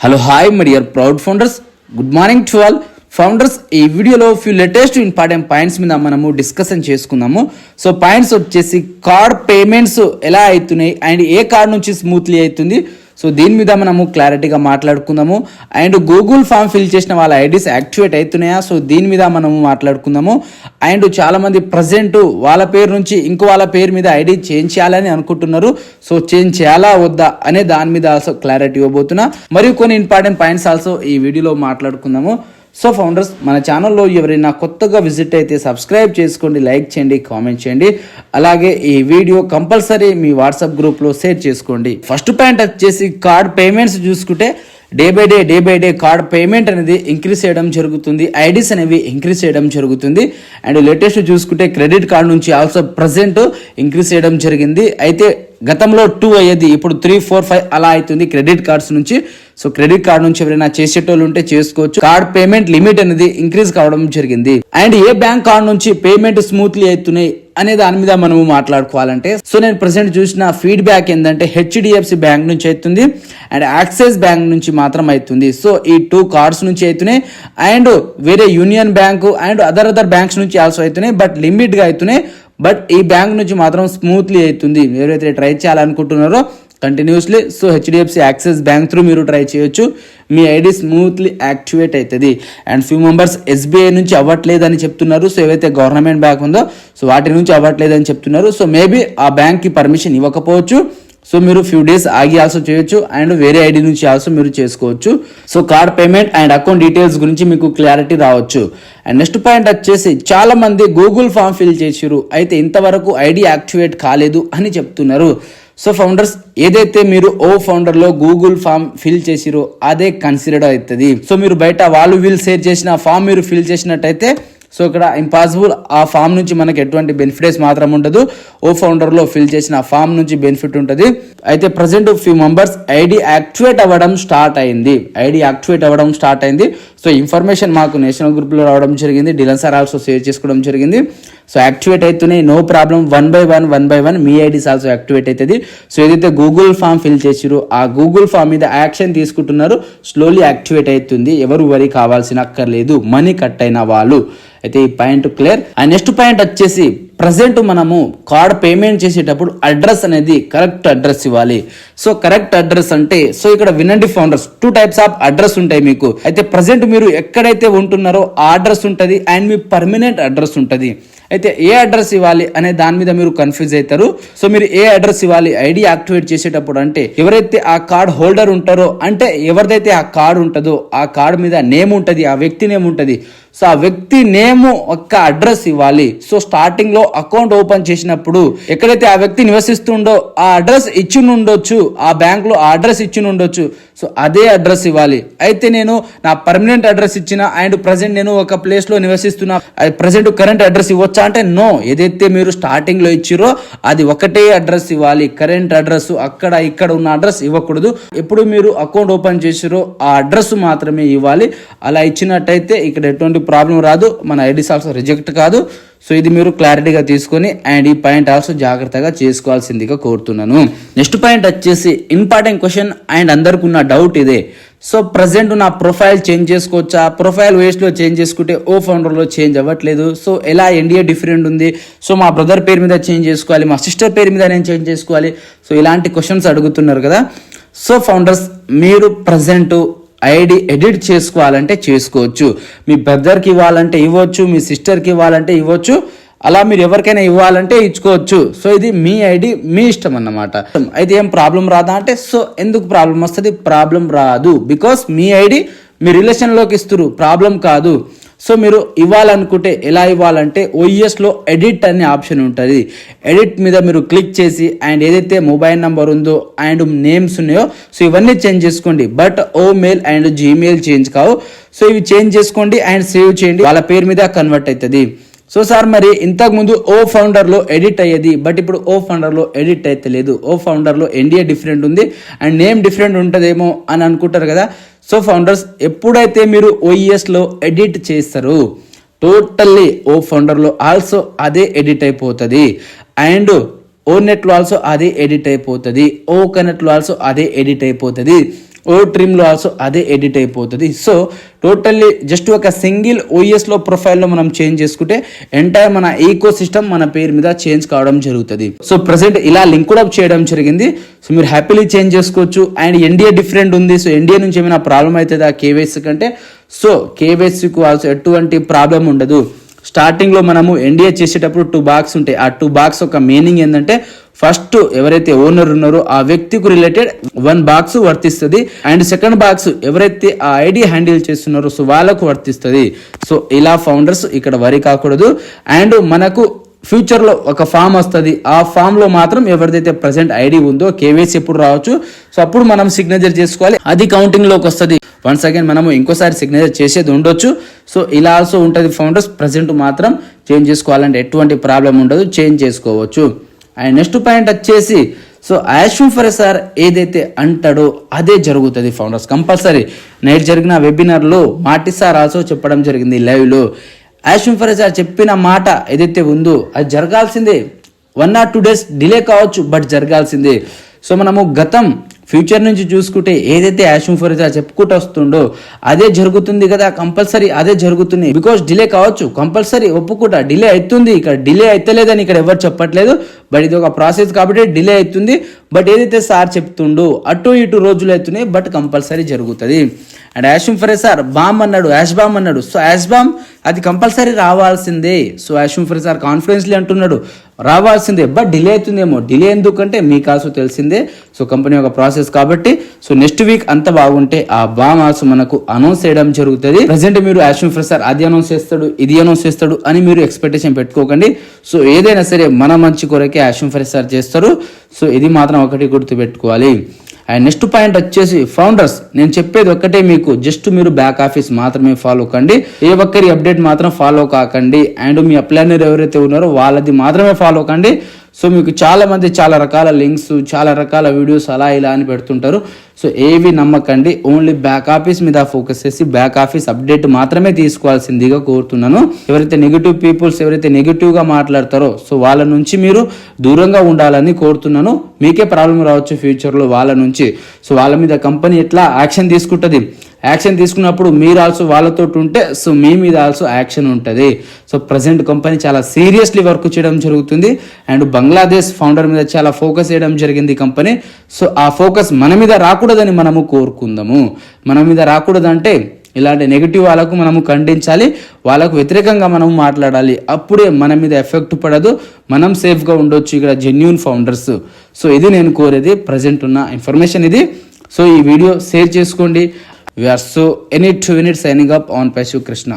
Hello hi మరి dear proud founders good morning to all founders ఈ వీడియోలో few latest important points మీద మనము డిస్కషన్ చేసుకుందాము సో పాయింట్స్ వచ్చేసి కార్డ్ పేమెంట్స్ ఎలా అవుతున్నాయి? అండ్ ఏ కార్డ్ నుంచి స్మూత్లీ అవుతుంది? సో దీని మీద మనము క్లారిటీగా మాట్లాడుకుందాము. అండ్ గూగుల్ ఫామ్ ఫిల్ చేసిన వాళ్ళ ఐడీస్ యాక్టివేట్ అవుతున్నాయా? సో దీని మీద మనము మాట్లాడుకుందాము. అండ్ చాలామంది ప్రజెంట్ వాళ్ళ పేరు నుంచి ఇంకో వాళ్ళ పేరు మీద ఐడి చేంజ్ చేయాలని అనుకుంటున్నారు. సో చేంజ్ చేయాలా వద్దా అనే దాని మీద ఆల్సో క్లారిటీ ఇవ్వబోతున్నా. మరియు కొన్ని ఇంపార్టెంట్ పాయింట్స్ ఆల్సో ఈ వీడియోలో మాట్లాడుకుందాము. సో ఫౌండర్స్ మన ఛానల్లో ఎవరైనా కొత్తగా విజిట్ అయితే సబ్స్క్రైబ్ చేసుకోండి లైక్ చేయండి కామెంట్ చేయండి. అలాగే ఈ వీడియో కంపల్సరీ మీ వాట్సాప్ గ్రూప్లో షేర్ చేసుకోండి. ఫస్ట్ పాయింట్ వచ్చేసి కార్డ్ పేమెంట్స్ చూసుకుంటే day by day day by day card payment అనేది ఇంక్రీస్ చేయడం జరుగుతుంది. ఐడీస్ అనేవి ఇంక్రీస్ చేయడం జరుగుతుంది. అండ్ లేటెస్ట్ చూసుకుంటే క్రెడిట్ కార్డ్ నుంచి ఆల్సో ప్రజెంట్ ఇంక్రీస్ చేయడం జరిగింది. అయితే గతంలో టూ అయ్యేది ఇప్పుడు త్రీ ఫోర్ ఫైవ్ అలా అవుతుంది క్రెడిట్ కార్డ్స్ నుంచి. సో క్రెడిట్ కార్డ్ నుంచి ఎవరైనా చేసేటోళ్ళు ఉంటే చేసుకోవచ్చు. కార్డ్ పేమెంట్ లిమిట్ అనేది ఇంక్రీజ్ కావడం జరిగింది. అండ్ ఏ బ్యాంక్ కార్డ్ నుంచి పేమెంట్ స్మూత్లీ అవుతున్నాయి అనే దాని మీద మనము మాట్లాడుకోవాలంటే సో నేను ప్రెసెంట్ చూసిన ఫీడ్బ్యాక్ ఏంటంటే హెచ్డిఎఫ్సి బ్యాంక్ నుంచి అవుతుంది అండ్ యాక్సిస్ బ్యాంక్ నుంచి మాత్రం అవుతుంది సో ఈ టూ కార్డ్స్ నుంచి అవుతున్నాయి అండ్ వేరే union bank and other other banks నుంచి ఆల్సో అవుతున్నాయి బట్ లిమిట్గా అవుతున్నాయి బట్ ఈ బ్యాంక్ నుంచి మాత్రం స్మూత్లీ అవుతుంది ఎవరైతే ట్రై చేయాలనుకుంటున్నారో continuously so HDFC Axis bank through మీరు ట్రై చేయొచ్చు. మీ ఐడి స్మూత్లీ యాక్టివేట్ అవుతుంది అండ్ ఫ్యూ మెంబర్స్ ఎస్బీఐ నుంచి అవ్వట్లేదని చెప్తున్నారు. సో ఏవైతే గవర్నమెంట్ బ్యాంక్ ఉందో సో వాటి నుంచి అవ్వట్లేదని చెప్తున్నారు. సో మేబీ ఆ బ్యాంక్కి పర్మిషన్ ఇవ్వకపోవచ్చు. సో మీరు ఫ్యూ డేస్ ఆగి ఆల్సో చేయొచ్చు. అండ్ వేరే ఐడి నుంచి ఆల్సో మీరు చేసుకోవచ్చు. So card payment and account details గురించి మీకు క్లారిటీ రావచ్చు. అండ్ నెక్స్ట్ పాయింట్ వచ్చేసి చాలా మంది గూగుల్ ఫామ్ ఫిల్ చేసిరు అయితే ఇంతవరకు ఐడి యాక్టివేట్ కాలేదు అని చెప్తున్నారు. సో ఫౌండర్స్ ఏదైతే మీరు ఓ ఫౌండర్లో గూగుల్ ఫామ్ ఫిల్ చేసిరో అదే కన్సిడర్ అవుతుంది. సో మీరు బయట వాళ్ళు వీళ్ళు షేర్ చేసిన ఫామ్ మీరు ఫిల్ చేసినట్టయితే సో ఇక్కడ ఇంపాసిబుల్ ఆ ఫామ్ నుంచి మనకి ఎటువంటి బెనిఫిట్స్ మాత్రం ఉండదు. ఓ ఫౌండర్లో ఫిల్ చేసిన ఫామ్ నుంచి బెనిఫిట్ ఉంటుంది. అయితే present few members ID activate అవ్వడం స్టార్ట్ అయింది. ఐడి యాక్టివేట్ అవ్వడం స్టార్ట్ అయింది. సో ఇన్ఫర్మేషన్ మాకు నేషనల్ గ్రూప్లో రావడం జరిగింది. డిలన్ సార్ ఆల్సో షేర్ చేసుకోవడం జరిగింది. సో యాక్టివేట్ అవుతున్నాయి no problem one by one one by one me IDs also activate అవుతుంది సో ఏదైతే గూగుల్ ఫామ్ ఫిల్ చేసిరు ఆ గూగుల్ ఫామ్ మీద యాక్షన్ తీసుకుంటున్నారు. స్లోలీ యాక్టివేట్ అవుతుంది ఎవరు వరి కావాల్సిన అక్కర్లేదు. మనీ కట్ అయిన వాళ్ళు. అయితే ఈ point clear. And next point వచ్చేసి ప్రజెంట్ మనము కార్డ్ పేమెంట్ చేసేటప్పుడు అడ్రస్ అనేది కరెక్ట్ అడ్రస్ ఇవ్వాలి. సో కరెక్ట్ అడ్రస్ అంటే సో ఇక్కడ వినండి founders two types of address ఉంటాయి మీకు. అయితే ప్రజెంట్ మీరు ఎక్కడైతే ఉంటున్నారో ఆ అడ్రస్ ఉంటుంది అండ్ మీ పర్మనెంట్ అడ్రస్ ఉంటుంది. అయితే ఏ అడ్రస్ ఇవ్వాలి అనే దాని మీద మీరు కన్ఫ్యూజ్ అవుతారు. సో మీరు ఏ అడ్రస్ ఇవ్వాలి ఐడి యాక్టివేట్ చేసేటప్పుడు అంటే ఎవరైతే ఆ కార్డ్ హోల్డర్ ఉంటారో అంటే ఎవరిదైతే ఆ కార్డ్ ఉంటుందో ఆ కార్డ్ మీద నేమ్ ఉంటుంది ఆ వ్యక్తి నేమ్ ఉంటుంది. సో ఆ వ్యక్తి నేమ్ ఒక్క అడ్రస్ ఇవ్వాలి. సో స్టార్టింగ్లో అకౌంట్ ఓపెన్ చేసినప్పుడు ఎక్కడైతే ఆ వ్యక్తి నివసిస్తుండో ఆ అడ్రస్ ఇచ్చి ఉండొచ్చు ఆ బ్యాంక్లో ఆ అడ్రస్ ఇచ్చి ఉండొచ్చు సో అదే అడ్రస్ ఇవ్వాలి. అయితే నేను నా పర్మనెంట్ అడ్రస్ ఇచ్చిన అండ్ ప్రజెంట్ నేను ఒక ప్లేస్లో నివసిస్తున్నా ప్రజెంట్ కరెంట్ అడ్రస్ ఇవ్వచ్చా అంటే నో ఏదైతే మీరు స్టార్టింగ్లో ఇచ్చిరో అది ఒకటే అడ్రస్ ఇవ్వాలి. కరెంట్ అడ్రస్ అక్కడ ఇక్కడ ఉన్న అడ్రస్ ఇవ్వకూడదు. ఎప్పుడు మీరు అకౌంట్ ఓపెన్ చేసిరో ఆ అడ్రస్ మాత్రమే ఇవ్వాలి. అలా ఇచ్చినట్టయితే ఇక్కడ ఎటువంటి ప్రాబ్లం రాదు. మన ఐడి సాల్స్ రిజెక్ట్ కాదు. సో ఇది మీరు క్లారిటీగా తీసుకొని అండ్ ఈ పాయింట్ ఆల్సో జాగ్రత్తగా చేసుకోవాల్సిందిగా కోరుతున్నాను. నెక్స్ట్ పాయింట్ వచ్చేసి ఇంపార్టెంట్ క్వశ్చన్ అండ్ అందరికి ఉన్న డౌట్ ఇదే. సో ప్రజెంట్ నా ప్రొఫైల్ చేంజ్ చేసుకోవచ్చా? ప్రొఫైల్ వేస్ట్లో చేంజ్ చేసుకుంటే ఓ ఫౌండర్లో చేంజ్ అవ్వట్లేదు. సో ఎలా ఎన్డీఏ డిఫరెంట్ ఉంది? సో మా బ్రదర్ పేరు మీద చేంజ్ చేసుకోవాలి మా సిస్టర్ పేరు మీద నేను చేంజ్ చేసుకోవాలి. సో ఇలాంటి క్వశ్చన్స్ అడుగుతున్నారు కదా. సో ఫౌండర్స్ మీరు ప్రజెంట్ ఐడి ఎడిట్ చేసుకోవాలంటే చేసుకోవచ్చు. మీ బ్రదర్కి ఇవ్వాలంటే ఇవ్వచ్చు మీ సిస్టర్కి ఇవ్వాలంటే ఇవ్వచ్చు అలా మీరు ఎవరికైనా ఇవ్వాలంటే ఇచ్చుకోవచ్చు. సో ఇది మీ ఐడి మీ ఇష్టం అన్నమాట. అయితే ఏం ప్రాబ్లం రాదా అంటే సో ఎందుకు ప్రాబ్లం వస్తుంది? ప్రాబ్లం రాదు. బికాస్ మీ ఐడి మీ రిలేషన్లోకి ఇస్తురు ప్రాబ్లం కాదు. సో మీరు ఇవ్వాలనుకుంటే ఎలా ఇవ్వాలంటే ఓఈఎస్లో ఎడిట్ అనే ఆప్షన్ ఉంటుంది. ఎడిట్ మీద మీరు క్లిక్ చేసి అండ్ ఏదైతే మొబైల్ నెంబర్ ఉందో అండ్ నేమ్స్ ఉన్నాయో సో ఇవన్నీ చేంజ్ చేసుకోండి. But O mail and Gmail change కావు. సో ఇవి చేంజ్ చేసుకోండి అండ్ సేవ్ చేయండి. వాళ్ళ పేరు మీద కన్వర్ట్ అవుతుంది సో సార్ మరి ఇంతకుముందు ఓ ఫౌండర్లో ఎడిట్ అయ్యేది బట్ ఇప్పుడు ఓ ఫౌండర్లో ఎడిట్ అయితే లేదు. ఓ ఫౌండర్లో ఎన్డీఏ డిఫరెంట్ ఉంది అండ్ నేమ్ డిఫరెంట్ ఉంటుందేమో అని అనుకుంటారు కదా. సో ఫౌండర్స్ ఎప్పుడైతే మీరు ఓఈఎస్లో ఎడిట్ చేస్తారు టోటల్లీ ఓ ఫౌండర్లో ఆల్సో అదే ఎడిట్ అయిపోతుంది. అండ్ ఓ నెట్లో ఆల్సో అదే ఎడిట్ అయిపోతుంది. ఓ కనెట్లో ఆల్సో అదే ఎడిట్ అయిపోతుంది. ఓ ట్రిమ్లో ఆల్సో అదే ఎడిట్ అయిపోతుంది. సో టోటల్లీ జస్ట్ ఒక సింగిల్ ఓఎస్లో ప్రొఫైల్లో మనం చేంజ్ చేసుకుంటే ఎంటైర్ మన ఈకో సిస్టమ్ మన పేరు మీద చేంజ్ కావడం జరుగుతుంది. సో ప్రజెంట్ ఇలా లింక్ కూడా చేయడం జరిగింది. సో మీరు హ్యాపీలీ చేంజ్ చేసుకోవచ్చు. అండ్ ఎన్డీఏ డిఫరెంట్ ఉంది. సో ఎన్డీఏ నుంచి ఏమైనా ప్రాబ్లం అవుతుందా కేవైసీ కంటే? సో కేవైసీకు ఆల్సో ఎటువంటి ప్రాబ్లం ఉండదు. స్టార్టింగ్లో మనము ఎన్డీఏ చేసేటప్పుడు టూ బాక్స్ ఉంటాయి. ఆ టూ బాక్స్ ఒక మీనింగ్ ఏంటంటే ఫస్ట్ ఎవరైతే ఓనర్ ఉన్నారో ఆ వ్యక్తికి రిలేటెడ్ వన్ బాక్స్ వర్తిస్తుంది. అండ్ సెకండ్ బాక్స్ ఎవరైతే ఆ ఐడి హ్యాండిల్ చేస్తున్నారో సో వాళ్ళకు వర్తిస్తుంది. సో ఇలా ఫౌండర్స్ ఇక్కడ వరి కాకూడదు. అండ్ మనకు ఫ్యూచర్లో ఒక ఫామ్ వస్తుంది. ఆ ఫామ్లో మాత్రం ఎవరిదైతే ప్రజెంట్ ఐడి ఉందో కేవైసీ ఎప్పుడు రావచ్చు. సో అప్పుడు మనం సిగ్నేచర్ చేసుకోవాలి. అది కౌంటింగ్లోకి వస్తుంది. వన్స్ అగైన్ మనము ఇంకోసారి సిగ్నేచర్ చేసేది ఉండొచ్చు. సో ఇలా ఆల్సో ఉంటుంది ఫౌండర్స్ ప్రజెంట్ మాత్రం చేంజ్ చేసుకోవాలంటే ఎటువంటి ప్రాబ్లం ఉండదు. చేంజ్ చేసుకోవచ్చు. అండ్ నెక్స్ట్ పాయింట్ వచ్చేసి సో యాష్యూమ్ ఫర్ సార్ ఏదైతే అంటాడో అదే జరుగుతుంది ఫౌండర్స్. కంపల్సరీ నైట్ జరిగిన వెబినార్లో మాటి సార్ ఆల్సో చెప్పడం జరిగింది లైవ్లో. యాష్యూమ్ ఫర్ సార్ చెప్పిన మాట ఏదైతే ఉందో అది జరగాల్సిందే. One or two days delay కావచ్చు బట్ జరగాల్సిందే. సో మనము గతం ఫ్యూచర్ నుంచి చూసుకుంటే ఏదైతే యాషిమ్ ఫర్ సార్ చెప్పుకుంటూ వస్తుండో అదే జరుగుతుంది కదా కంపల్సరీ అదే జరుగుతుంది. బికాస్ డిలే కావచ్చు కంపల్సరీ ఒప్పుకుంటా డిలే అవుతుంది ఇక్కడ డిలే అవుతలేదని ఇక్కడ ఎవరు చెప్పట్లేదు. బట్ ఇది ఒక ప్రాసెస్ కాబట్టి డిలే అవుతుంది. బట్ ఏదైతే సార్ చెప్తుండో అటు ఇటు రోజులు అవుతున్నాయి బట్ కంపల్సరీ జరుగుతుంది. అండ్ యాషిమ్ ఫరే సార్ బామ్ అన్నాడు యాష్ బామ్ అన్నాడు. సో యాష్ బామ్ అది కంపల్సరీ రావాల్సిందే. సో యాష్యూమ్ ఫరే సార్ కాన్ఫిడెన్స్లీ అంటున్నాడు. రావాల్సిందే. బట్ డిలే అవుతుందేమో? డిలే ఎందుకంటే మీకు ఆల్సో తెలిసిందే. సో కంపెనీ ఒక ప్రాసెస్ కాబట్టి. సో నెక్స్ట్ వీక్ అంత బాగుంటే ఆ బామ్ ఆల్సో మనకు అనౌన్స్ చేయడం జరుగుతుంది. ప్రజెంట్ మీరు యాష్యూమ్ ఫరే అది అనౌన్స్ చేస్తాడు ఇది అనౌన్స్ చేస్తాడు అని మీరు ఎక్స్పెక్టేషన్ పెట్టుకోకండి. సో ఏదైనా సరే మన మంచి కొరకే యాష్యూమ్ ఫరే చేస్తారు. సో ఇది మాత్రం ఒకటి గుర్తు పెట్టుకోవాలి అండ్ నెక్స్ట్ పాయింట్ వచ్చేసి ఫౌండర్స్ నేను చెప్పేది ఒక్కటే మీకు జస్ట్ మీరు బ్యాక్ ఆఫీస్ మాత్రమే ఫాలో కండి. ఏ ఒక్కరి అప్డేట్ మాత్రం ఫాలో కాకండి. అండ్ మీ అప్లైనర్ ఎవరైతే ఉన్నారో వాళ్ళది మాత్రమే ఫాలో కండి. సో మీకు చాలా మంది చాలా రకాల లింక్స్ చాలా రకాల వీడియోస్ అలా ఇలా అని పెడుతుంటారు. సో ఏవి నమ్మకండి ఓన్లీ బ్యాక్ ఆఫీస్ మీద ఫోకస్ చేసి బ్యాక్ ఆఫీస్ అప్డేట్ మాత్రమే తీసుకోవాల్సిందిగా కోరుతున్నాను. ఎవరైతే నెగిటివ్ పీపుల్స్ ఎవరైతే నెగిటివ్గా మాట్లాడతారో సో వాళ్ళ నుంచి మీరు దూరంగా ఉండాలని కోరుతున్నాను. మీకే ప్రాబ్లం రావచ్చు ఫ్యూచర్లో వాళ్ళ నుంచి. సో వాళ్ళ మీద కంపెనీ ఎట్లా యాక్షన్ తీసుకుంటుంది? యాక్షన్ తీసుకున్నప్పుడు మీరు ఆల్సో వాళ్ళతో ఉంటే సో మీ మీద ఆల్సో యాక్షన్ ఉంటుంది. సో ప్రజెంట్ కంపెనీ చాలా సీరియస్లీ వర్క్ చేయడం జరుగుతుంది. అండ్ బంగ్లాదేశ్ ఫౌండర్ మీద చాలా ఫోకస్ చేయడం జరిగింది కంపెనీ సో ఆ ఫోకస్ మన మీద రాకూడదని మనము కోరుకుందాము. మన మీద రాకూడదంటే ఇలాంటి నెగిటివ్ వాళ్ళకు మనము ఖండించాలి వాళ్ళకు వ్యతిరేకంగా మనం మాట్లాడాలి. అప్పుడే మన మీద ఎఫెక్ట్ పడదు. మనం సేఫ్గా ఉండొచ్చు ఇక్కడ జెన్యున్ ఫౌండర్స్ సో ఇది నేను కోరేది ప్రజెంట్ ఉన్న ఇన్ఫర్మేషన్ ఇది. సో ఈ వీడియో షేర్ చేసుకోండి. We are so any two any signing up on Pashu Krishna